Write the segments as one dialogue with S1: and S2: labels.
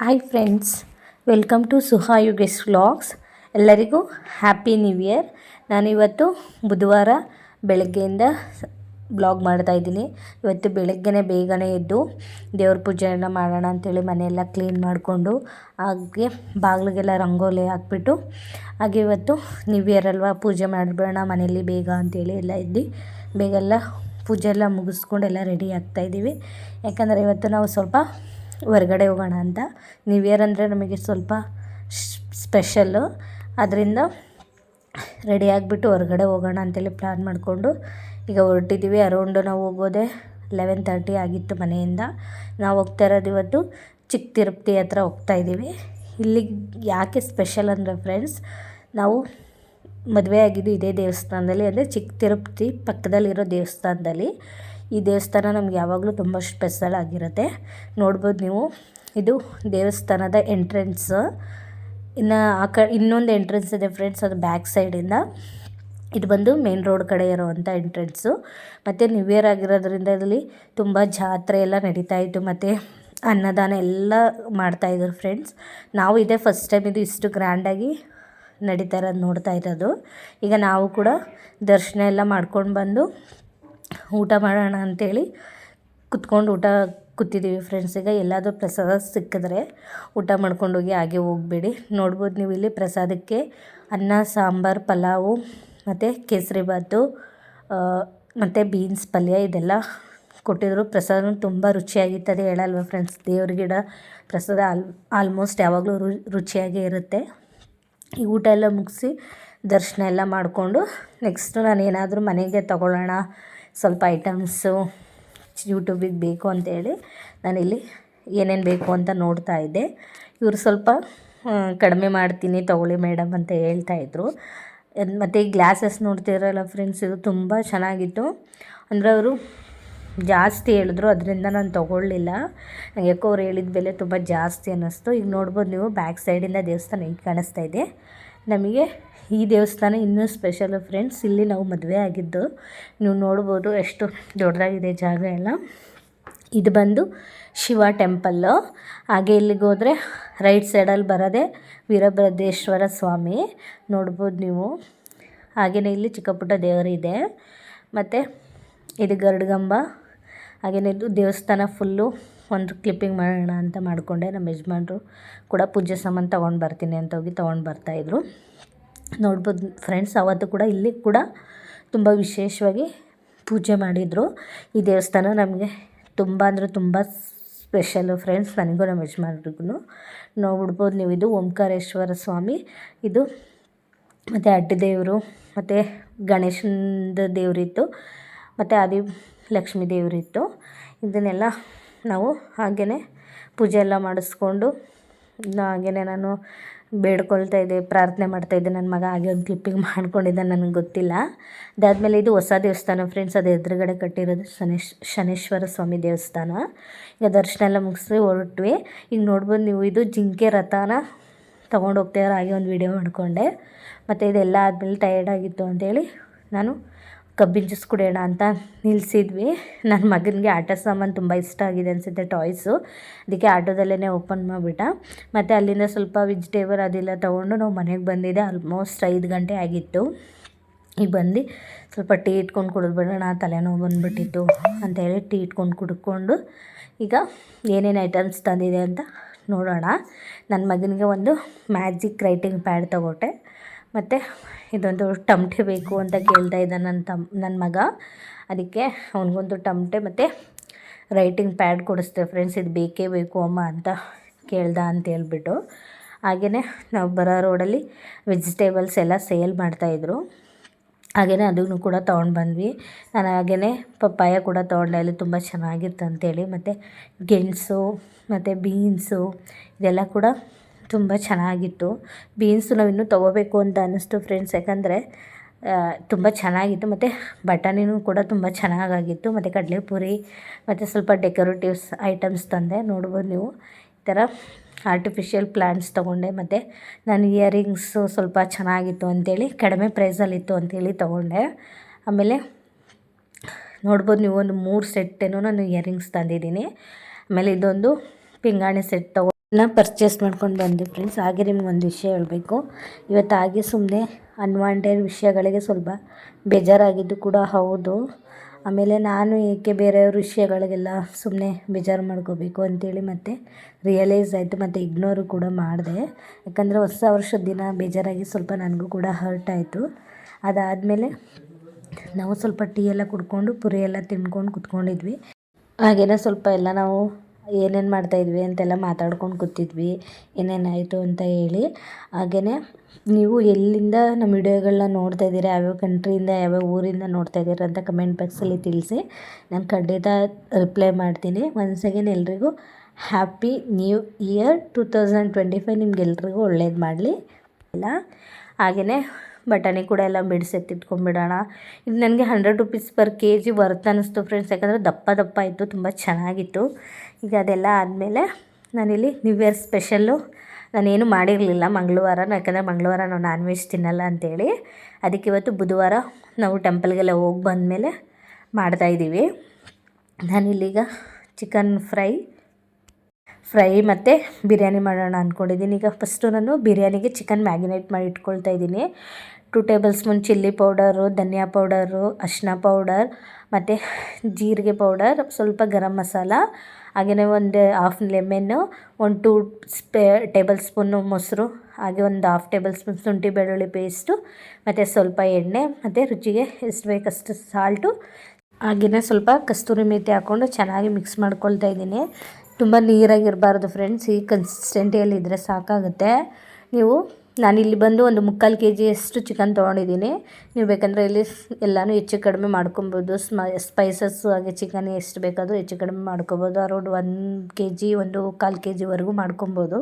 S1: Hi friends welcome to Suha Yugesh vlogs ಎಲ್ಲರಿಗೂ happy new year ನಾನಿವತ್ತು ಬುಧವಾರ ಬೆಳಗ್ಗೆಯಿಂದ ಬ್ಲಾಗ್ ಮಾಡ್ತಾ ಇದ್ದೀನಿ. ಇವತ್ತು ಬೆಳಗ್ಗೆನೇ ಬೇಗನೆ ಎದ್ದು ದೇವ್ರ ಪೂಜೆಯನ್ನು ಮಾಡೋಣ ಅಂಥೇಳಿ ಮನೆಯೆಲ್ಲ ಕ್ಲೀನ್ ಮಾಡಿಕೊಂಡು ಹಾಗೆ ಬಾಗಿಲಿಗೆಲ್ಲ ರಂಗೋಲಿ ಹಾಕ್ಬಿಟ್ಟು ಹಾಗೆ ಇವತ್ತು ನ್ಯೂ ಇಯರ್ ಅಲ್ವಾ, ಪೂಜೆ ಮಾಡಿಬಿಡೋಣ, ಮನೆಯಲ್ಲಿ ಬೇಗ ಅಂಥೇಳಿ ಎಲ್ಲ ಇದ್ದು ಬೇಗೆಲ್ಲ ಪೂಜೆ ಎಲ್ಲ ಮುಗಿಸ್ಕೊಂಡು ಎಲ್ಲ ರೆಡಿ ಆಗ್ತಾಯಿದ್ದೀವಿ ಯಾಕಂದರೆ ಇವತ್ತು ನಾವು ಸ್ವಲ್ಪ ಹೊರ್ಗಡೆ ಹೋಗೋಣ ಅಂತ. ನ್ಯೂ ಇಯರ್ ಅಂದರೆ ನಮಗೆ ಸ್ವಲ್ಪ ಸ್ಪೆಷಲ್ಲು ಅದರಿಂದ ರೆಡಿ ಆಗಿಬಿಟ್ಟು ಹೊರಗಡೆ ಹೋಗೋಣ ಅಂತೇಳಿ ಪ್ಲ್ಯಾನ್ ಮಾಡಿಕೊಂಡು ಈಗ ಹೊರಟಿದ್ದೀವಿ ಅರೌಂಡು ನಾವು ಹೋಗೋದೆ ಲೆವೆನ್ ತರ್ಟಿ ಆಗಿತ್ತು ಮನೆಯಿಂದ. ನಾವು ಹೋಗ್ತಾ ಇರೋದು ಇವತ್ತು ಚಿಕ್ಕ ತಿರುಪತಿ ಹತ್ರ ಹೋಗ್ತಾ ಇದ್ದೀವಿ. ಇಲ್ಲಿಗೆ ಯಾಕೆ ಸ್ಪೆಷಲ್ ಅಂದರೆ ಫ್ರೆಂಡ್ಸ್ ನಾವು ಮದುವೆ ಆಗಿದ್ದು ಇದೇ ದೇವಸ್ಥಾನದಲ್ಲಿ, ಅಂದರೆ ಚಿಕ್ಕ ತಿರುಪತಿ ಪಕ್ಕದಲ್ಲಿರೋ ದೇವಸ್ಥಾನದಲ್ಲಿ. ಈ ದೇವಸ್ಥಾನ ನಮ್ಗೆ ಯಾವಾಗಲೂ ತುಂಬ ಸ್ಪೆಷಲ್ ಆಗಿರುತ್ತೆ. ನೋಡ್ಬೋದು ನೀವು. ಇದು ದೇವಸ್ಥಾನದ ಎಂಟ್ರೆನ್ಸ್ ಇನ್ನು ಆ ಕ, ಇನ್ನೊಂದು ಎಂಟ್ರೆನ್ಸ್ ಇದೆ ಫ್ರೆಂಡ್ಸ್ ಅದು ಬ್ಯಾಕ್ ಸೈಡಿಂದ ಇದು. ಬಂದು ಮೇನ್ ರೋಡ್ ಕಡೆ ಇರೋವಂಥ ಎಂಟ್ರೆನ್ಸು ಮತ್ತು ನ್ಯೂ ಇಯರ್ ಆಗಿರೋದ್ರಿಂದ ಇಲ್ಲಿ ತುಂಬ ಜಾತ್ರೆ ಎಲ್ಲ ನಡೀತಾ ಇತ್ತು. ಮತ್ತು ಅನ್ನದಾನ ಎಲ್ಲ ಮಾಡ್ತಾಯಿದ್ರು ಫ್ರೆಂಡ್ಸ್ ನಾವು ಇದೇ ಫಸ್ಟ್ ಟೈಮ್ ಇದು ಇಷ್ಟು ಗ್ರ್ಯಾಂಡಾಗಿ ನಡೀತಾ ಇರೋದು ನೋಡ್ತಾ ಇರೋದು. ಈಗ ನಾವು ಕೂಡ ದರ್ಶನ ಎಲ್ಲ ಮಾಡ್ಕೊಂಡು ಬಂದು ಊಟ ಮಾಡೋಣ ಅಂಥೇಳಿ ಕುತ್ಕೊಂಡು ಊಟ ಕೂತಿದ್ದೀವಿ ಫ್ರೆಂಡ್ಸಿಗೆ ಎಲ್ಲಾದರೂ ಪ್ರಸಾದ ಸಿಕ್ಕಿದ್ರೆ ಊಟ ಮಾಡ್ಕೊಂಡೋಗಿ ಹಾಗೆ ಹೋಗ್ಬೇಡಿ. ನೋಡ್ಬೋದು ನೀವು ಇಲ್ಲಿ ಪ್ರಸಾದಕ್ಕೆ ಅನ್ನ, ಸಾಂಬಾರು, ಪಲಾವು, ಮತ್ತು ಕೇಸರಿಬಾತು ಮತ್ತು ಬೀನ್ಸ್ ಪಲ್ಯ ಇದೆಲ್ಲ ಕೊಟ್ಟಿದ್ರು. ಪ್ರಸಾದ ತುಂಬ ರುಚಿಯಾಗಿತ್ತದೆ ಹೇಳಲ್ವ ಫ್ರೆಂಡ್ಸ್ ದೇವ್ರ ಗಿಡ ಪ್ರಸಾದ ಆಲ್ ಆಲ್ಮೋಸ್ಟ್ ಯಾವಾಗಲೂ ರು, ರುಚಿಯಾಗೇ ಇರುತ್ತೆ. ಈ ಊಟ ಎಲ್ಲ ಮುಗಿಸಿ ದರ್ಶನ ಎಲ್ಲ ಮಾಡಿಕೊಂಡು ನೆಕ್ಸ್ಟು ನಾನು ಏನಾದರೂ ಮನೆಗೆ ತಗೊಳ್ಳೋಣ ಸ್ವಲ್ಪ ಐಟಮ್ಸು ಯೂಟ್ಯೂಬಿಗೆ ಬೇಕು ಅಂತೇಳಿ ನಾನಿಲ್ಲಿ ಏನೇನು ಬೇಕು ಅಂತ ನೋಡ್ತಾ ಇದ್ದೆ. ಇವರು ಸ್ವಲ್ಪ ಕಡಿಮೆ ಮಾಡ್ತೀನಿ ತಗೊಳ್ಳಿ ಮೇಡಮ್ ಅಂತ ಹೇಳ್ತಾಯಿದ್ರು ಮತ್ತು ಈ ಗ್ಲಾಸಸ್ ನೋಡ್ತಿರಲ್ಲ ಫ್ರೆಂಡ್ಸ್, ಇದು ತುಂಬ ಚೆನ್ನಾಗಿತ್ತು. ಅಂದರೆ ಅವರು ಜಾಸ್ತಿ ಹೇಳಿದ್ರು, ಅದರಿಂದ ನಾನು ತೊಗೊಳ್ಳಿಲ್ಲ. ಯಾಕೋ ಅವ್ರು ಹೇಳಿದ ಬೆಲೆ ತುಂಬ ಜಾಸ್ತಿ ಅನ್ನಿಸ್ತು. ಈಗ ನೋಡ್ಬೋದು ನೀವು, ಬ್ಯಾಕ್ ಸೈಡಿಂದ ದೇವಸ್ಥಾನ ಹೆಂಗೆ ಕಾಣಿಸ್ತಾ ಇದೆ. ನಮಗೆ ಈ ದೇವಸ್ಥಾನ ಇನ್ನೂ ಸ್ಪೆಷಲ್ ಫ್ರೆಂಡ್ಸ್ ಇಲ್ಲಿ ನಾವು ಮದುವೆ ಆಗಿದ್ದು, ನೀವು ನೋಡ್ಬೋದು ಎಷ್ಟು ದೊಡ್ಡದಾಗಿದೆ ಜಾಗ ಎಲ್ಲ. ಇದು ಬಂದು ಶಿವ ಟೆಂಪಲ್ಲು ಹಾಗೆ ಇಲ್ಲಿಗೆ ಹೋದರೆ ರೈಟ್ ಸೈಡಲ್ಲಿ ಬರೋದೇ ವೀರಭದ್ರೇಶ್ವರ ಸ್ವಾಮಿ. ನೋಡ್ಬೋದು ನೀವು. ಹಾಗೆಯೇ ಇಲ್ಲಿ ಚಿಕ್ಕ ಪುಟ್ಟ ದೇವರಿದೆ ಮತ್ತು ಇದು ಗರುಡಗಂಬ. ಹಾಗೆಯೇ ಇದು ದೇವಸ್ಥಾನ ಫುಲ್ಲು ಒಂದು ಕ್ಲಿಪ್ಪಿಂಗ್ ಮಾಡೋಣ ಅಂತ ಮಾಡಿಕೊಂಡೆ. ನಮ್ಮ ಯಜಮಾನ್ರು ಕೂಡ ಪೂಜೆ ಸಾಮಾನು ತೊಗೊಂಡು ಬರ್ತೀನಿ ಅಂತ ಹೋಗಿ ತೊಗೊಂಡು ಬರ್ತಾಯಿದ್ರು ನೋಡ್ಬೋದು ಫ್ರೆಂಡ್ಸ್ ಅವತ್ತು ಕೂಡ ಇಲ್ಲಿ ಕೂಡ ತುಂಬ ವಿಶೇಷವಾಗಿ ಪೂಜೆ ಮಾಡಿದರು. ಈ ದೇವಸ್ಥಾನ ನಮಗೆ ತುಂಬ ಅಂದರೆ ತುಂಬ ಸ್ಪೆಷಲು ಫ್ರೆಂಡ್ಸ್ ನನಗೂ ನಮ್ಮ ಯಜಮಾನ್ರಿಗೂ. ನೋಡ್ಬೋದು ನೀವು ಇದು ಓಂಕಾರೇಶ್ವರ ಸ್ವಾಮಿ, ಇದು ಮತ್ತು ಅಡ್ಡ ದೇವರು, ಮತ್ತು ಗಣೇಶನದ ದೇವರಿತ್ತು, ಮತ್ತು ಆದಿ ಲಕ್ಷ್ಮೀ ದೇವರಿತ್ತು. ಇದನ್ನೆಲ್ಲ ನಾವು ಹಾಗೆಯೇ ಪೂಜೆ ಎಲ್ಲ ಮಾಡಿಸ್ಕೊಂಡು ಹಾಗೆಯೇ ನಾನು ಬೇಡ್ಕೊಳ್ತಾ ಇದ್ದೆ ಪ್ರಾರ್ಥನೆ ಮಾಡ್ತಾ ಇದ್ದೆ ನನ್ನ ಮಗ ಹಾಗೆ ಒಂದು ಕ್ಲಿಪ್ಪಿಂಗ್ ಮಾಡ್ಕೊಂಡಿದ್ದ ನನಗೆ ಗೊತ್ತಿಲ್ಲ. ಅದಾದಮೇಲೆ ಇದು ಹೊಸ ದೇವಸ್ಥಾನ ಫ್ರೆಂಡ್ಸ್ ಅದು ಎದುರುಗಡೆ ಕಟ್ಟಿರೋದು ಶನೇಶ್, ಶನೇಶ್ವರ ಸ್ವಾಮಿ ದೇವಸ್ಥಾನ. ಈಗ ದರ್ಶನ ಎಲ್ಲ ಮುಗಿಸಿ ಹೊರಟ್ವಿ. ಈಗ ನೋಡ್ಬೋದು ನೀವು, ಇದು ಜಿಂಕೆ ರಥನ ತೊಗೊಂಡು ಹೋಗ್ತಾಯಿದ್ರೆ ಹಾಗೆ ಒಂದು ವೀಡಿಯೋ ಮಾಡಿಕೊಂಡೆ. ಮತ್ತು ಇದೆಲ್ಲ ಆದಮೇಲೆ ಟಯರ್ಡ್ ಆಗಿತ್ತು ಅಂತೇಳಿ ನಾನು ಕಬ್ಬಿನ ಜ್ಯೂಸ್ ಕುಡಿಯೋಣ ಅಂತ ನಿಲ್ಲಿಸಿದ್ವಿ ನನ್ನ ಮಗನಿಗೆ ಆಟ ಸಾಮಾನು ತುಂಬ ಇಷ್ಟ ಆಗಿದೆ ಅನಿಸುತ್ತೆ ಟಾಯ್ಸು ಅದಕ್ಕೆ ಆಟೋದಲ್ಲೇ ಓಪನ್ ಮಾಡಿಬಿಟ್ಟ. ಮತ್ತು ಅಲ್ಲಿಂದ ಸ್ವಲ್ಪ ವೆಜಿಟೇಬಲ್ ಅದೆಲ್ಲ ತೊಗೊಂಡು ನಾವು ಮನೆಗೆ ಬಂದಿದ್ದೆ ಆಲ್ಮೋಸ್ಟ್ ಐದು ಗಂಟೆ ಆಗಿತ್ತು. ಈಗ ಬಂದು ಸ್ವಲ್ಪ ಟೀ ಇಟ್ಕೊಂಡು ಕುಡಿದ್ಬಿಡೋಣ ತಲೆನೋವು ಬಂದುಬಿಟ್ಟಿತ್ತು ಅಂತ ಹೇಳಿ ಟೀ ಇಟ್ಕೊಂಡು ಕುಡ್ಕೊಂಡು ಈಗ ಏನೇನು ಐಟಮ್ಸ್ ತಂದಿದೆ ಅಂತ ನೋಡೋಣ. ನನ್ನ ಮಗನಿಗೆ ಒಂದು ಮ್ಯಾಜಿಕ್ ರೈಟಿಂಗ್ ಪ್ಯಾಡ್ ತೊಗೊಟ್ಟೆ ಮತ್ತು ಇದೊಂದು ಟಮಟೆ ಬೇಕು ಅಂತ ಕೇಳ್ತಾ ಇದ್ದ ನನ್ನ ತಮ್, ನನ್ನ ಮಗ. ಅದಕ್ಕೆ ಅವನಿಗೊಂದು ಟಮಟೆ ಮತ್ತು ರೈಟಿಂಗ್ ಪ್ಯಾಡ್ ಕೊಡಿಸ್ದೆ ಫ್ರೆಂಡ್ಸ್ ಇದು ಬೇಕೇ ಬೇಕು ಅಮ್ಮ ಅಂತ ಕೇಳ್ದ ಅಂತ ಹೇಳ್ಬಿಟ್ಟು. ಹಾಗೆಯೇ ನಾವು ಬರೋ ರೋಡಲ್ಲಿ ವೆಜಿಟೇಬಲ್ಸ್ ಎಲ್ಲ ಸೇಲ್ ಮಾಡ್ತಾಯಿದ್ರು ಹಾಗೆಯೇ ಅದನ್ನು ಕೂಡ ತೊಗೊಂಡು ಬಂದ್ವಿ. ನಾನು ಹಾಗೆಯೇ ಪಪ್ಪಾಯ ಕೂಡ ತೊಗೊಂಡೆ ಅಲ್ಲಿ ತುಂಬ ಚೆನ್ನಾಗಿತ್ತು ಅಂತೇಳಿ. ಮತ್ತು ಗೆಣಸು, ಮತ್ತು ಬೀನ್ಸು ಇದೆಲ್ಲ ಕೂಡ ತುಂಬ ಚೆನ್ನಾಗಿತ್ತು. ಬೀನ್ಸು ನಾವು ಇನ್ನೂ ತೊಗೋಬೇಕು ಅಂತ ಅನ್ನಿಸ್ತು ಫ್ರೆಂಡ್ಸ್. ಯಾಕಂದರೆ ತುಂಬ ಚೆನ್ನಾಗಿತ್ತು. ಮತ್ತು ಬಟಾಣಿನೂ ಕೂಡ ತುಂಬ ಚೆನ್ನಾಗಾಗಿತ್ತು. ಮತ್ತು ಕಡಲೆಪುರಿ, ಮತ್ತು ಸ್ವಲ್ಪ ಡೆಕೋರೇಟಿವ್ಸ್ ಐಟಮ್ಸ್ ತಂದೆ. ನೋಡ್ಬೋದು ನೀವು. ಈ ಥರ ಆರ್ಟಿಫಿಷಿಯಲ್ ಪ್ಲ್ಯಾಂಟ್ಸ್ ತೊಗೊಂಡೆ. ಮತ್ತು ನಾನು ಇಯರಿಂಗ್ಸು ಸ್ವಲ್ಪ ಚೆನ್ನಾಗಿತ್ತು ಅಂಥೇಳಿ ಕಡಿಮೆ ಪ್ರೈಸಲ್ಲಿತ್ತು ಅಂಥೇಳಿ ತೊಗೊಂಡೆ. ಆಮೇಲೆ ನೋಡ್ಬೋದು ನೀವು ಒಂದು ಮೂರು ಸೆಟ್ಟೇನೋ ನಾನು ಇಯರಿಂಗ್ಸ್ ತಂದಿದ್ದೀನಿ. ಆಮೇಲೆ ಇದೊಂದು ಪಿಂಗಾಣಿ ಸೆಟ್ ತೊಗೊ ನಾ ಪರ್ಚೇಸ್ ಮಾಡ್ಕೊಂಡು ಬಂದೆ ಫ್ರೆಂಡ್ಸ್ ಹಾಗೆ ನಿಮ್ಗೆ ಒಂದು ವಿಷಯ ಹೇಳಬೇಕು. ಇವತ್ತು ಹಾಗೆ ಸುಮ್ಮನೆ ಅನ್ವಾಂಟೆಡ್ ವಿಷಯಗಳಿಗೆ ಸ್ವಲ್ಪ ಬೇಜಾರಾಗಿದ್ದು ಕೂಡ ಹೌದು. ಆಮೇಲೆ ನಾನು ಏಕೆ ಬೇರೆಯವ್ರ ವಿಷಯಗಳಿಗೆಲ್ಲ ಸುಮ್ಮನೆ ಬೇಜಾರು ಮಾಡ್ಕೋಬೇಕು ಅಂತೇಳಿ ಮತ್ತೆ ರಿಯಲೈಸ್ ಆಯಿತು. ಮತ್ತು ಇಗ್ನೋರು ಕೂಡ ಮಾಡಿದೆ. ಯಾಕಂದರೆ ಹೊಸ ವರ್ಷದ ದಿನ ಬೇಜಾರಾಗಿ ಸ್ವಲ್ಪ ನನಗೂ ಕೂಡ ಹರ್ಟ್ ಆಯಿತು. ಅದಾದಮೇಲೆ ನಾವು ಸ್ವಲ್ಪ ಟೀ ಎಲ್ಲ ಕುಡ್ಕೊಂಡು ಪುರಿ ಎಲ್ಲ ತಿನ್ಕೊಂಡು ಕುತ್ಕೊಂಡಿದ್ವಿ. ಹಾಗೆಯೇ ಸ್ವಲ್ಪ ಎಲ್ಲ ನಾವು ಏನೇನು ಮಾಡ್ತಾಯಿದ್ವಿ ಅಂತೆಲ್ಲ ಮಾತಾಡ್ಕೊಂಡು ಕೂತಿದ್ವಿ. ಏನೇನಾಯಿತು ಅಂತ ಹೇಳಿ. ಹಾಗೆಯೇ ನೀವು ಎಲ್ಲಿಂದ ನಮ್ಮ ವಿಡಿಯೋಗಳನ್ನ ನೋಡ್ತಾ ಇದ್ದೀರಾ, ಯಾವ್ಯಾವ ಕಂಟ್ರಿಯಿಂದ ಯಾವ್ಯಾವ ಊರಿಂದ ನೋಡ್ತಾ ಇದ್ದೀರಾ ಅಂತ ಕಮೆಂಟ್ ಬಾಕ್ಸಲ್ಲಿ ತಿಳಿಸಿ. ನಾನು ಖಂಡಿತ ರಿಪ್ಲೈ ಮಾಡ್ತೀನಿ. ಒನ್ಸ್ ಅಗೇನ್ ಎಲ್ರಿಗೂ happy new year two thousand twenty five ನಿಮ್ಗೆಲ್ರಿಗೂ ಒಳ್ಳೇದು ಮಾಡಲಿ. ಇಲ್ಲ. ಹಾಗೆಯೇ ಬಟಾಣಿ ಕೂಡ ಎಲ್ಲ ಬಿಡಿಸೆತ್ತಿಟ್ಕೊಂಡ್ಬಿಡೋಣ ಇದು ನನಗೆ hundred rupees per K G worth ಅನ್ನಿಸ್ತು ಫ್ರೆಂಡ್ಸ್ ಯಾಕಂದರೆ ದಪ್ಪ ದಪ್ಪ ಇತ್ತು, ತುಂಬ ಚೆನ್ನಾಗಿತ್ತು. ಈಗ ಅದೆಲ್ಲ ಆದಮೇಲೆ ನಾನಿಲ್ಲಿ ನ್ಯೂ ಇಯರ್ ಸ್ಪೆಷಲ್ಲು ನಾನೇನು ಮಾಡಿರಲಿಲ್ಲ ಮಂಗಳವಾರ, ಯಾಕಂದರೆ ಮಂಗಳವಾರ ನಾವು ನಾನ್ ವೆಜ್ ತಿನ್ನಲ್ಲ ಅಂತೇಳಿ. ಅದಕ್ಕೆ ಇವತ್ತು ಬುಧವಾರ ನಾವು ಟೆಂಪಲ್ಗೆಲ್ಲ ಹೋಗಿ ಬಂದಮೇಲೆ ಮಾಡ್ತಾಯಿದ್ದೀವಿ ನಾನಿಲ್ಲೀಗ ಚಿಕನ್ ಫ್ರೈ ಫ್ರೈ ಮತ್ತು ಬಿರಿಯಾನಿ ಮಾಡೋಣ ಅಂದ್ಕೊಂಡಿದ್ದೀನಿ ಈಗ ಫಸ್ಟು ನಾನು ಬಿರಿಯಾನಿಗೆ ಚಿಕನ್ ಮ್ಯಾಗಿನೇಟ್ ಮಾಡಿ ಇಟ್ಕೊಳ್ತಾ ಇದ್ದೀನಿ. Two tablespoon chilli powder ಧನಿಯಾ ಪೌಡರು ಅರಿಶಿನ ಪೌಡರ್ ಮತ್ತು ಜೀರಿಗೆ ಪೌಡರ್ ಸ್ವಲ್ಪ ಗರಂ ಮಸಾಲ ಹಾಗೆಯೇ ಒಂದು ಹಾಫ್ ಲೆಮೆನ್ನು ಒಂದು ಟೂ ಸ್ಪೇ ಟೇಬಲ್ ಸ್ಪೂನು ಮೊಸರು, ಹಾಗೆ ಒಂದು ಹಾಫ್ ಟೇಬಲ್ ಸ್ಪೂನ್ ಶುಂಠಿ ಬೆಳ್ಳುಳ್ಳಿ ಪೇಸ್ಟು ಮತ್ತು ಸ್ವಲ್ಪ ಎಣ್ಣೆ ಮತ್ತು ರುಚಿಗೆ ಎಷ್ಟು ಬೇಕಷ್ಟು ಸಾಲ್ಟು ಹಾಗೆಯೇ ಸ್ವಲ್ಪ ಕಸ್ತೂರಿ ಮೇಥಿ ಹಾಕ್ಕೊಂಡು ಚೆನ್ನಾಗಿ ಮಿಕ್ಸ್ ಮಾಡ್ಕೊಳ್ತಾ ಇದ್ದೀನಿ. ತುಂಬ ನೀರಾಗಿರಬಾರ್ದು ಫ್ರೆಂಡ್ಸ್ ಈ ಕನ್ಸಿಸ್ಟೆಂಟಿಯಲ್ಲಿ ಇದ್ದರೆ ಸಾಕಾಗುತ್ತೆ. ನೀವು ನಾನಿಲ್ಲಿ ಬಂದು ಒಂದು ಮುಕ್ಕಾಲು ಕೆ ಜಿಯಷ್ಟು ಚಿಕನ್ ತೊಗೊಂಡಿದ್ದೀನಿ. ನೀವು ಬೇಕಂದರೆ ಇಲ್ಲಿ ಎಲ್ಲನೂ ಹೆಚ್ಚು ಕಡಿಮೆ ಮಾಡ್ಕೊಬೋದು. ಸ್ಮ ಸ್ಪೈಸಸ್ಸು ಹಾಗೆ ಚಿಕನ್ ಎಷ್ಟು ಬೇಕಾದರೂ ಹೆಚ್ಚು ಕಡಿಮೆ ಮಾಡ್ಕೊಬೋದು. ಅರೌಂಡ್ ಒಂದು ಕೆ ಜಿ ಒಂದು ಕಾಲು ಕೆ ಜಿವರೆಗೂ ಮಾಡ್ಕೊಬೋದು.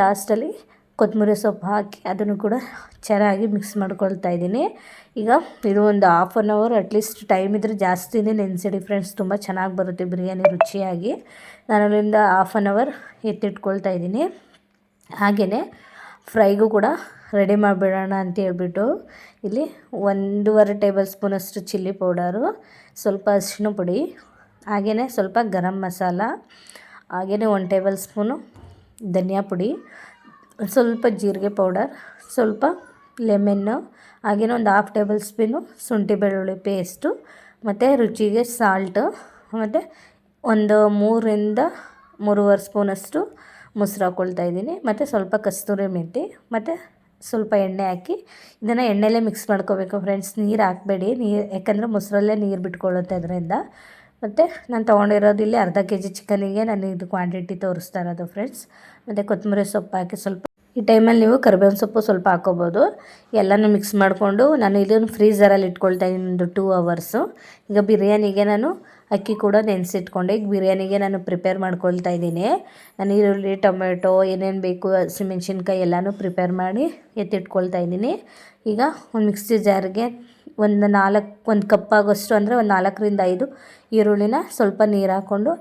S1: ಲಾಸ್ಟಲ್ಲಿ ಕೊತ್ತಂಬರಿ ಸೊಪ್ಪು ಹಾಕಿ ಅದನ್ನು ಕೂಡ ಚೆನ್ನಾಗಿ ಮಿಕ್ಸ್ ಮಾಡ್ಕೊಳ್ತಾ ಇದ್ದೀನಿ. ಈಗ ಇದು ಒಂದು half an hour at least time ಇದ್ದರೆ ಜಾಸ್ತಿನೇ ನೆನೆಸಿಡಿ ಫ್ರೆಂಡ್ಸ್ ತುಂಬ ಚೆನ್ನಾಗಿ ಬರುತ್ತೆ ಬಿರಿಯಾನಿ ರುಚಿಯಾಗಿ. ನಾನು ಅಲ್ಲಿಂದ ಹಾಫ್ ಆನ್ ಅವರ್ ಎತ್ತಿಟ್ಕೊಳ್ತಾ ಇದ್ದೀನಿ. ಹಾಗೆಯೇ ಫ್ರೈಗೂ ಕೂಡ ರೆಡಿ ಮಾಡಿಬಿಡೋಣ ಅಂತ ಹೇಳ್ಬಿಟ್ಟು ಇಲ್ಲಿ ಒಂದೂವರೆ ಟೇಬಲ್ ಸ್ಪೂನಷ್ಟು ಚಿಲ್ಲಿ ಪೌಡರು ಸ್ವಲ್ಪ ಅರಿಶಿನ ಪುಡಿ ಹಾಗೆಯೇ ಸ್ವಲ್ಪ ಗರಂ ಮಸಾಲ ಹಾಗೆಯೇ ಒಂದು ಟೇಬಲ್ ಸ್ಪೂನು ಧನಿಯಾ ಪುಡಿ ಸ್ವಲ್ಪ ಜೀರಿಗೆ ಪೌಡರ್, ಸ್ವಲ್ಪ ಲೆಮೆನ್ನು ಹಾಗೆಯೇ ಒಂದು ಹಾಫ್ ಟೇಬಲ್ ಸ್ಪೂನು ಶುಂಠಿ ಬೆಳ್ಳುಳ್ಳಿ ಪೇಸ್ಟು ಮತ್ತು ರುಚಿಗೆ ಸಾಲ್ಟು ಮತ್ತು ಒಂದು ಮೂರರಿಂದ ಮೂರುವರೆ ಸ್ಪೂನಷ್ಟು ಮೊಸರು ಹಾಕ್ಕೊಳ್ತಾ ಇದ್ದೀನಿ. ಮತ್ತು ಸ್ವಲ್ಪ ಕಸ್ತೂರಿ ಮೆಂತಿ, ಮತ್ತು ಸ್ವಲ್ಪ ಎಣ್ಣೆ ಹಾಕಿ ಇದನ್ನು ಎಣ್ಣೆಲೇ ಮಿಕ್ಸ್ ಮಾಡ್ಕೋಬೇಕು ಫ್ರೆಂಡ್ಸ್ ನೀರು ಹಾಕಬೇಡಿ. ನೀರು, ಯಾಕಂದರೆ ಮೊಸರಲ್ಲೇ ನೀರು ಬಿಟ್ಕೊಳ್ಳುತ್ತೆ ಅದರಿಂದ. ಮತ್ತು ನಾನು ತೊಗೊಂಡಿರೋದು ಇಲ್ಲಿ ಅರ್ಧ ಕೆ ಜಿ ಚಿಕನಿಗೆ ನಾನು ಇದು ಕ್ವಾಂಟಿಟಿ ತೋರಿಸ್ತಾ ಇರೋದು ಫ್ರೆಂಡ್ಸ್ ಮತ್ತು ಕೊತ್ತಂಬರಿ ಸೊಪ್ಪು ಹಾಕಿ ಸ್ವಲ್ಪ, ಈ ಟೈಮಲ್ಲಿ ನೀವು ಕರಿಬೇವಿನ ಸೊಪ್ಪು ಸ್ವಲ್ಪ ಹಾಕೋಬೋದು. ಎಲ್ಲನೂ ಮಿಕ್ಸ್ ಮಾಡಿಕೊಂಡು ನಾನು ಇದನ್ನು ಫ್ರೀಝರಲ್ಲಿ ಇಟ್ಕೊಳ್ತಾ ಇದ್ದೀನಿ, ಒಂದು ಟೂ ಅವರ್ಸು ಈಗ ಬಿರಿಯಾನಿಗೆ ನಾನು ಅಕ್ಕಿ ಕೂಡ ನೆನೆಸಿಟ್ಕೊಂಡೆ. ಈಗ ಬಿರಿಯಾನಿಗೆ ನಾನು ಪ್ರಿಪೇರ್ ಮಾಡ್ಕೊಳ್ತಾ ಇದ್ದೀನಿ. ನಾನು ಈರುಳ್ಳಿ, ಟೊಮೆಟೊ, ಏನೇನು ಬೇಕು ಹಸಿಮೆಣ್ಸಿನ್ಕಾಯಿ ಎಲ್ಲನೂ ಪ್ರಿಪೇರ್ ಮಾಡಿ ಎತ್ತಿಟ್ಕೊಳ್ತಾ ಇದ್ದೀನಿ. ಈಗ ಒಂದು ಮಿಕ್ಸಿ ಜಾರ್ಗೆ ಒಂದು ನಾಲ್ಕು, ಒಂದು ಕಪ್ ಆಗೋಷ್ಟು ಅಂದರೆ ಒಂದು ನಾಲ್ಕರಿಂದ ಐದು ಈರುಳ್ಳಿನ ಸ್ವಲ್ಪ ನೀರು ಹಾಕ್ಕೊಂಡು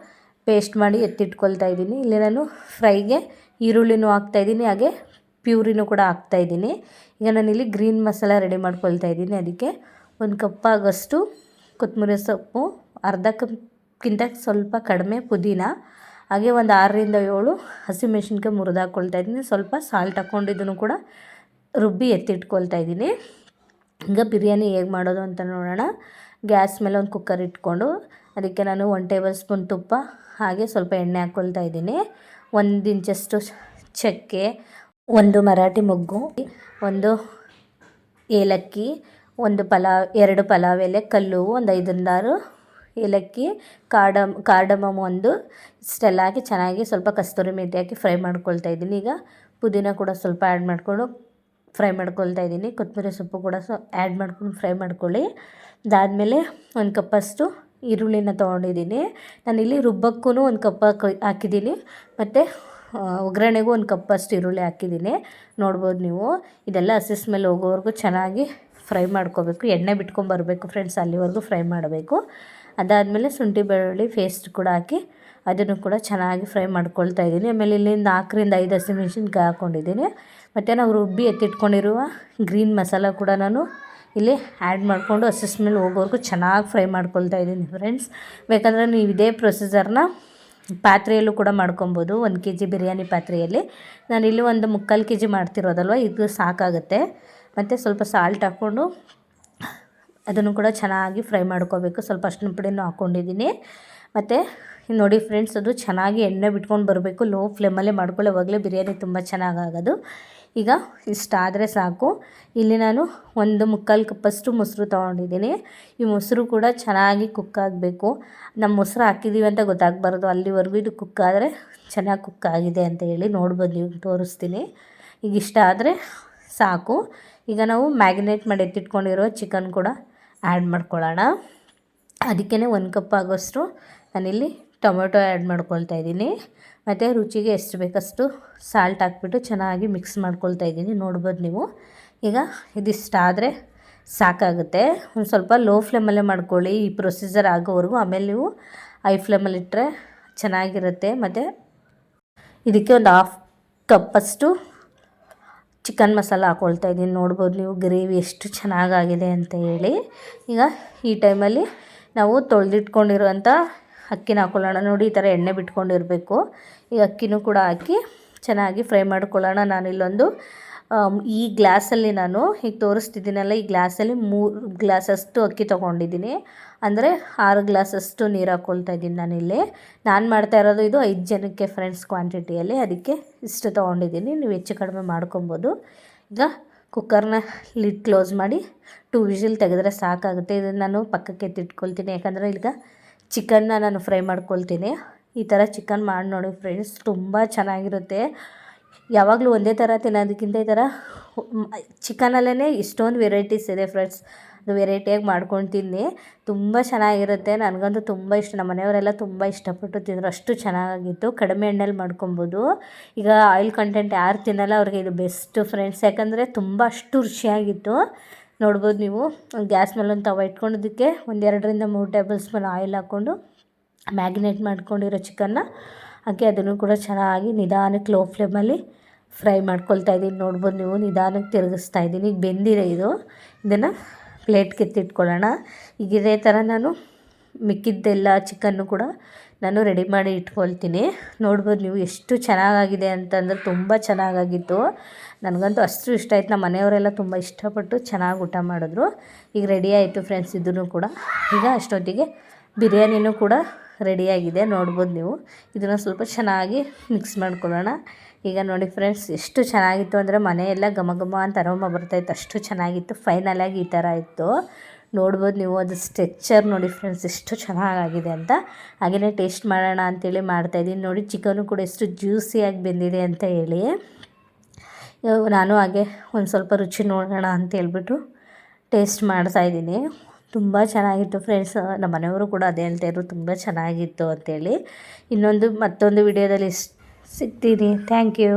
S1: ಪೇಸ್ಟ್ ಮಾಡಿ ಎತ್ತಿಟ್ಕೊಳ್ತಾ ಇದ್ದೀನಿ. ಇಲ್ಲಿ ನಾನು ಫ್ರೈಗೆ ಈರುಳ್ಳಿನೂ ಹಾಕ್ತಾಯಿದ್ದೀನಿ ಹಾಗೆ ಪ್ಯೂರಿನೂ ಕೂಡ ಹಾಕ್ತಾ ಇದ್ದೀನಿ. ಈಗ ನಾನಿಲ್ಲಿ ಗ್ರೀನ್ ಮಸಾಲ ರೆಡಿ ಮಾಡ್ಕೊಳ್ತಾ ಇದ್ದೀನಿ. ಅದಕ್ಕೆ ಒಂದು ಕಪ್ ಆಗೋಷ್ಟು ಕೊತ್ತಂಬರಿ ಸೊಪ್ಪು ಅರ್ಧ ಕಪ್ಗಿಂತ ಸ್ವಲ್ಪ ಕಡಿಮೆ ಪುದೀನ. ಹಾಗೆ ಒಂದು ಆರರಿಂದ ಏಳು ಹಸಿಮೆಣ್ಸಿನ್ಕಾಯಿ ಮುರಿದು ಹಾಕ್ಕೊಳ್ತಾ ಇದ್ದೀನಿ. ಸ್ವಲ್ಪ ಸಾಲ್ಟ್ ಹಾಕ್ಕೊಂಡಿದ್ದನ್ನು ಕೂಡ ರುಬ್ಬಿ ಎತ್ತಿಟ್ಕೊಳ್ತಾ ಇದ್ದೀನಿ. ಈಗ ಬಿರಿಯಾನಿ ಹೇಗೆ ಮಾಡೋದು ಅಂತ ನೋಡೋಣ. ಗ್ಯಾಸ್ ಮೇಲೆ ಒಂದು ಕುಕ್ಕರ್ ಇಟ್ಕೊಂಡು ಅದಕ್ಕೆ ನಾನು ಒನ್ ಟೇಬಲ್ ಸ್ಪೂನ್ ತುಪ್ಪ, ಹಾಗೆ ಸ್ವಲ್ಪ ಎಣ್ಣೆ ಹಾಕ್ಕೊಳ್ತಾ ಇದ್ದೀನಿ. ಒಂದು ಇಂಚಷ್ಟು ಚಕ್ಕೆ, ಒಂದು ಮರಾಠಿ ಮೊಗ್ಗು, ಒಂದು ಏಲಕ್ಕಿ, ಒಂದು ಪಲಾವ್, ಎರಡು ಪಲಾವ್ ಎಲೆ ಕಲ್ಲು ಒಂದು ಐದರಿಂದ ಆರು ಏಲಕ್ಕಿ ಕಾರ್ಡಮ್ ಕಾರ್ಡಮಮ್ ಒಂದು. ಇಷ್ಟೆಲ್ಲ ಹಾಕಿ ಚೆನ್ನಾಗಿ ಸ್ವಲ್ಪ ಕಸ್ತೂರಿ ಮೆಂತ್ಯ ಹಾಕಿ ಫ್ರೈ ಮಾಡ್ಕೊಳ್ತಾ ಇದ್ದೀನಿ. ಈಗ ಪುದೀನ ಕೂಡ ಸ್ವಲ್ಪ ಆ್ಯಡ್ ಮಾಡಿಕೊಂಡು ಫ್ರೈ ಮಾಡ್ಕೊಳ್ತಾ ಇದ್ದೀನಿ. ಕೊತ್ತಂಬರಿ ಸೊಪ್ಪು ಕೂಡ ಸೊ ಆ್ಯಡ್ ಮಾಡ್ಕೊಂಡು ಫ್ರೈ ಮಾಡ್ಕೊಳ್ಳಿ. ಅದಾದಮೇಲೆ ಒಂದು ಕಪ್ಪಷ್ಟು ಈರುಳ್ಳಿನ ತೊಗೊಂಡಿದ್ದೀನಿ. ನಾನಿಲ್ಲಿ ರುಬ್ಬಕ್ಕೂ ಒಂದು ಕಪ್ ಹಾಕಿದ್ದೀನಿ. ಮತ್ತು ಒಗ್ಗರಣೆಗೂ ಒಂದು ಕಪ್ಪಷ್ಟು ಈರುಳ್ಳಿ ಹಾಕಿದ್ದೀನಿ. ನೋಡ್ಬೋದು ನೀವು. ಇದೆಲ್ಲ ಹಸಿಸ್ ಸ್ಮೆಲ್ ಹೋಗೋವರೆಗೂ ಚೆನ್ನಾಗಿ ಫ್ರೈ ಮಾಡ್ಕೋಬೇಕು. ಎಣ್ಣೆ ಬಿಟ್ಕೊಂಡು ಬರಬೇಕು ಫ್ರೆಂಡ್ಸ್, ಅಲ್ಲಿವರೆಗೂ ಫ್ರೈ ಮಾಡಬೇಕು. ಅದಾದಮೇಲೆ ಶುಂಠಿ ಬೆಳ್ಳುಳ್ಳಿ ಪೇಸ್ಟ್ ಕೂಡ ಹಾಕಿ ಅದನ್ನು ಕೂಡ ಚೆನ್ನಾಗಿ ಫ್ರೈ ಮಾಡ್ಕೊಳ್ತಾ ಇದ್ದೀನಿ. ಆಮೇಲೆ ಇಲ್ಲಿ ನಾಲ್ಕರಿಂದ ಐದು ಹಸಿಮೆಣ್ಸಿನ್ಕಾಯಿ ಹಾಕ್ಕೊಂಡಿದ್ದೀನಿ ಮತ್ತು ನಾವು ರುಬ್ಬಿ ಎತ್ತಿಟ್ಕೊಂಡಿರುವ ಗ್ರೀನ್ ಮಸಾಲ ಕೂಡ ನಾನು ಇಲ್ಲಿ ಆ್ಯಡ್ ಮಾಡಿಕೊಂಡು ಹಸಿ ಸ್ಮೆಲ್ ಹೋಗೋವರೆಗೂ ಚೆನ್ನಾಗಿ ಫ್ರೈ ಮಾಡ್ಕೊಳ್ತಾ ಇದ್ದೀನಿ ಫ್ರೆಂಡ್ಸ್ ಬೇಕಂದರೆ ನೀವು ಇದೇ ಪ್ರೊಸೀಜರ್ನ ಪಾತ್ರೆಯಲ್ಲೂ ಕೂಡ ಮಾಡ್ಕೊಬೋದು. ಒಂದು ಕೆ ಜಿ ಬಿರಿಯಾನಿ ಪಾತ್ರೆಯಲ್ಲಿ. ನಾನು ಇಲ್ಲಿ ಒಂದು ಮುಕ್ಕಾಲು ಕೆ ಜಿ ಮಾಡ್ತಿರೋದಲ್ವ? ಇದು ಸಾಕಾಗುತ್ತೆ. ಮತ್ತು ಸ್ವಲ್ಪ ಸಾಲ್ಟ್ ಹಾಕ್ಕೊಂಡು ಅದನ್ನು ಕೂಡ ಚೆನ್ನಾಗಿ ಫ್ರೈ ಮಾಡ್ಕೋಬೇಕು. ಸ್ವಲ್ಪ ಅರ್ಶಿನ ಪುಡಿನೂ ಹಾಕ್ಕೊಂಡಿದ್ದೀನಿ ಮತ್ತು ನೋಡಿ ಫ್ರೆಂಡ್ಸ್, ಅದು ಚೆನ್ನಾಗಿ ಎಣ್ಣೆ ಬಿಟ್ಕೊಂಡು ಬರಬೇಕು. ಲೋ ಫ್ಲೇಮಲ್ಲೇ ಮಾಡ್ಕೊಳ್ಳೋವಾಗಲೇ ಬಿರಿಯಾನಿ ತುಂಬ ಚೆನ್ನಾಗಾಗೋದು. ಈಗ ಇಷ್ಟಾದರೆ ಸಾಕು. ಇಲ್ಲಿ ನಾನು ಒಂದು ಮುಕ್ಕಾಲು ಕಪ್ಪಷ್ಟು ಮೊಸರು ತೊಗೊಂಡಿದ್ದೀನಿ. ಈ ಮೊಸರು ಕೂಡ ಚೆನ್ನಾಗಿ ಕುಕ್ ಆಗಬೇಕು. ನಮ್ಮ ಮೊಸರು ಹಾಕಿದ್ದೀವಿ ಅಂತ ಗೊತ್ತಾಗಬಾರ್ದು. ಅಲ್ಲಿವರೆಗೂ ಇದು ಕುಕ್ ಆದರೆ ಚೆನ್ನಾಗಿ ಕುಕ್ ಆಗಿದೆ ಅಂತ ಹೇಳಿ ನೋಡ್ಬೋದು ನೀವು, ತೋರಿಸ್ತೀನಿ. ಈಗ ಇಷ್ಟ ಆದರೆ ಸಾಕು. ಈಗ ನಾವು ಮ್ಯಾಗ್ನೇಟ್ ಮಾಡಿ ಎತ್ತಿಟ್ಕೊಂಡಿರೋ ಚಿಕನ್ ಕೂಡ ಆ್ಯಡ್ ಮಾಡ್ಕೊಳ್ಳೋಣ. ಅದಕ್ಕೇ ಒಂದು ಕಪ್ ಆಗೋಷ್ಟು ನಾನಿಲ್ಲಿ ಟೊಮೆಟೊ ಆ್ಯಡ್ ಮಾಡ್ಕೊಳ್ತಾ ಇದ್ದೀನಿ. ಮತ್ತು ರುಚಿಗೆ ಎಷ್ಟು ಬೇಕಷ್ಟು ಸಾಲ್ಟ್ ಹಾಕ್ಬಿಟ್ಟು ಚೆನ್ನಾಗಿ ಮಿಕ್ಸ್ ಮಾಡ್ಕೊಳ್ತಾ ಇದ್ದೀನಿ. ನೋಡ್ಬೋದು ನೀವು. ಈಗ ಇದಿಷ್ಟಾದರೆ ಸಾಕಾಗುತ್ತೆ. ಒಂದು ಸ್ವಲ್ಪ ಲೋ ಫ್ಲೇಮಲ್ಲೇ ಮಾಡ್ಕೊಳ್ಳಿ. ಈ ಪ್ರೊಸೀಜರ್ ಆಗೋವರೆಗೂ ಆಮೇಲೆ ನೀವು ಐ ಫ್ಲೇಮಲ್ಲಿ ಇಟ್ಟರೆ ಚೆನ್ನಾಗಿರುತ್ತೆ. ಮತ್ತು ಇದಕ್ಕೆ ಒಂದು ಹಾಫ್ ಕಪ್ಪಷ್ಟು ಚಿಕನ್ ಮಸಾಲ ಹಾಕ್ಕೊಳ್ತಾ ಇದ್ದೀನಿ. ನೋಡ್ಬೋದು ನೀವು ಗ್ರೇವಿ ಎಷ್ಟು ಚೆನ್ನಾಗಾಗಿದೆ ಅಂತ ಹೇಳಿ. ಈಗ ಈ ಟೈಮಲ್ಲಿ ನಾವು ತೊಳೆದಿಟ್ಕೊಂಡಿರುವಂಥ ಅಕ್ಕಿನ ಹಾಕ್ಕೊಳ್ಳೋಣ ನೋಡಿ, ಈ ಥರ ಎಣ್ಣೆ ಬಿಟ್ಕೊಂಡಿರಬೇಕು. ಈಗ ಅಕ್ಕಿನೂ ಕೂಡ ಹಾಕಿ ಚೆನ್ನಾಗಿ ಫ್ರೈ ಮಾಡ್ಕೊಳ್ಳೋಣ. ನಾನಿಲ್ಲೊಂದು ಈ ಗ್ಲಾಸಲ್ಲಿ ನಾನು ಈಗ ತೋರಿಸ್ತಿದ್ದೀನಲ್ಲ, ಈ ಗ್ಲಾಸಲ್ಲಿ ಮೂರು ಗ್ಲಾಸಷ್ಟು ಅಕ್ಕಿ ತೊಗೊಂಡಿದ್ದೀನಿ. ಅಂದರೆ ಆರು ಗ್ಲಾಸಷ್ಟು ನೀರು ಹಾಕ್ಕೊಳ್ತಾ ಇದ್ದೀನಿ ನಾನಿಲ್ಲಿ. ನಾನು ಮಾಡ್ತಾ ಇರೋದು ಇದು ಐದು ಜನಕ್ಕೆ ಫ್ರೆಂಡ್ಸ್ ಕ್ವಾಂಟಿಟಿಯಲ್ಲಿ ಅದಕ್ಕೆ ಇಷ್ಟು ತೊಗೊಂಡಿದ್ದೀನಿ. ನೀವು ಹೆಚ್ಚು ಕಡಿಮೆ ಮಾಡ್ಕೊಬೋದು. ಈಗ ಕುಕ್ಕರ್ನ ಲಿಡ್ ಕ್ಲೋಸ್ ಮಾಡಿ ಟೂ ವಿಷಲ್ ತೆಗೆದ್ರೆ ಸಾಕಾಗುತ್ತೆ. ಇದನ್ನು ನಾನು ಪಕ್ಕಕ್ಕೆ ಎತ್ತಿಟ್ಕೊಳ್ತೀನಿ. ಯಾಕಂದರೆ ಈಗ ಚಿಕನ್ನ ನಾನು ಫ್ರೈ ಮಾಡ್ಕೊಳ್ತೀನಿ. ಈ ಥರ ಚಿಕನ್ ಮಾಡಿ ನೋಡಿ ಫ್ರೆಂಡ್ಸ್ ತುಂಬ ಚೆನ್ನಾಗಿರುತ್ತೆ. ಯಾವಾಗಲೂ ಒಂದೇ ಥರ ತಿನ್ನೋದಕ್ಕಿಂತ ಈ ಥರ ಚಿಕನಲ್ಲೇ ಇಷ್ಟೊಂದು ವೆರೈಟೀಸ್ ಇದೆ ಫ್ರೆಂಡ್ಸ್. ಅದು ವೆರೈಟಿಯಾಗಿ ಮಾಡ್ಕೊಂಡು ತಿನ್ನಿ. ತುಂಬ ಚೆನ್ನಾಗಿರುತ್ತೆ. ನನಗಂತೂ ತುಂಬ ಇಷ್ಟ. ನಮ್ಮ ಮನೆಯವರೆಲ್ಲ ತುಂಬ ಇಷ್ಟಪಟ್ಟು ತಿಂದರು. ಅಷ್ಟು ಚೆನ್ನಾಗಿತ್ತು. ಕಡಿಮೆ ಎಣ್ಣೆಲಿ ಮಾಡ್ಕೊಬೋದು. ಈಗ ಆಯಿಲ್ ಕಂಟೆಂಟ್ ಯಾರು ತಿನ್ನಲ್ಲ ಅವ್ರಿಗೆ ಇದು ಬೆಸ್ಟ್ ಫ್ರೆಂಡ್ಸ್. ಯಾಕಂದರೆ ತುಂಬ ಅಷ್ಟು ರುಚಿಯಾಗಿತ್ತು. ನೋಡ್ಬೋದು ನೀವು. ಗ್ಯಾಸ್ ಮೇಲೆ ಒಂದು ತವ ಇಟ್ಕೊಂಡಿದ್ದಕ್ಕೆ ಒಂದೆರಡರಿಂದ ಮೂರು ಟೇಬಲ್ ಸ್ಪೂನ್ ಆಯಿಲ್ ಹಾಕ್ಕೊಂಡು ಮ್ಯಾಗಿನೇಟ್ ಮಾಡ್ಕೊಂಡಿರೋ ಚಿಕನ್ನ ಹಾಕಿ ಅದನ್ನು ಕೂಡ ಚೆನ್ನಾಗಿ ನಿಧಾನಕ್ಕೆ ಲೋ ಫ್ಲೇಮಲ್ಲಿ ಫ್ರೈ ಮಾಡ್ಕೊಳ್ತಾ ಇದ್ದೀನಿ. ನೋಡ್ಬೋದು ನೀವು, ನಿಧಾನಕ್ಕೆ ತಿರುಗಿಸ್ತಾ ಇದ್ದೀನಿ. ಈಗ ಬೆಂದಿದೆ ಇದು. ಇದನ್ನು ಪ್ಲೇಟ್ಗೆ ಎತ್ತಿಟ್ಕೊಳ್ಳೋಣ. ಈಗ ಇದೇ ಥರ ನಾನು ಮಿಕ್ಕಿದ್ದೆಲ್ಲ ಚಿಕನ್ನು ಕೂಡ ನಾನು ರೆಡಿ ಮಾಡಿ ಇಟ್ಕೊಳ್ತೀನಿ. ನೋಡ್ಬೋದು ನೀವು ಎಷ್ಟು ಚೆನ್ನಾಗಾಗಿದೆ ಅಂತಂದರೆ ತುಂಬ ಚೆನ್ನಾಗಾಗಿತ್ತು. ನನಗಂತೂ ಅಷ್ಟು ಇಷ್ಟ ಆಯ್ತು. ನಮ್ಮ ಮನೆಯವರೆಲ್ಲ ತುಂಬ ಇಷ್ಟಪಟ್ಟು ಚೆನ್ನಾಗಿ ಊಟ ಮಾಡಿದ್ರು. ಈಗ ರೆಡಿ ಆಯಿತು ಫ್ರೆಂಡ್ಸ್ ಇದನ್ನು ಕೂಡ. ಈಗ ಅಷ್ಟೊತ್ತಿಗೆ ಬಿರಿಯಾನಿನೂ ಕೂಡ ರೆಡಿಯಾಗಿದೆ, ನೋಡ್ಬೋದು ನೀವು. ಇದನ್ನು ಸ್ವಲ್ಪ ಚೆನ್ನಾಗಿ ಮಿಕ್ಸ್ ಮಾಡ್ಕೊಳ್ಳೋಣ. ಈಗ ನೋಡಿ ಫ್ರೆಂಡ್ಸ್ ಎಷ್ಟು ಚೆನ್ನಾಗಿತ್ತು ಅಂದರೆ ಮನೆಯೆಲ್ಲ ಘಮ ಘಮ ಅಂತ ಅರೋಮ ಬರ್ತಾಯಿತ್ತು ಅಷ್ಟು ಚೆನ್ನಾಗಿತ್ತು. ಫೈನಲಾಗಿ ಈ ಥರ ಇತ್ತು. ನೋಡ್ಬೋದು ನೀವು ಅದು ಸ್ಟ್ರೆಚ್ಚರ್ ನೋಡಿ ಫ್ರೆಂಡ್ಸ್ ಎಷ್ಟು ಚೆನ್ನಾಗಾಗಿದೆ ಅಂತ. ಹಾಗೆಯೇ ಟೇಸ್ಟ್ ಮಾಡೋಣ ಅಂತೇಳಿ ಮಾಡ್ತಾಯಿದ್ದೀನಿ ನೋಡಿ ಚಿಕನು ಕೂಡ ಎಷ್ಟು ಜ್ಯೂಸಿಯಾಗಿ ಬೆಂದಿದೆ ಅಂತ ಹೇಳಿ. ನಾನು ಹಾಗೆ ಒಂದು ಸ್ವಲ್ಪ ರುಚಿ ನೋಡೋಣ ಅಂತ ಹೇಳ್ಬಿಟ್ಟು ಟೇಸ್ಟ್ ಮಾಡ್ತಾಯಿದ್ದೀನಿ ತುಂಬ ಚೆನ್ನಾಗಿತ್ತು ಫ್ರೆಂಡ್ಸ್. ನಮ್ಮ ಮನೆಯವರು ಕೂಡ ಅದೇ ಹೇಳ್ತಾಯಿದ್ರು ತುಂಬ ಚೆನ್ನಾಗಿತ್ತು ಅಂತೇಳಿ. ಇನ್ನೊಂದು ಮತ್ತೊಂದು ವಿಡಿಯೋದಲ್ಲಿ ಸಿಗ್ತೀನಿ. Thank you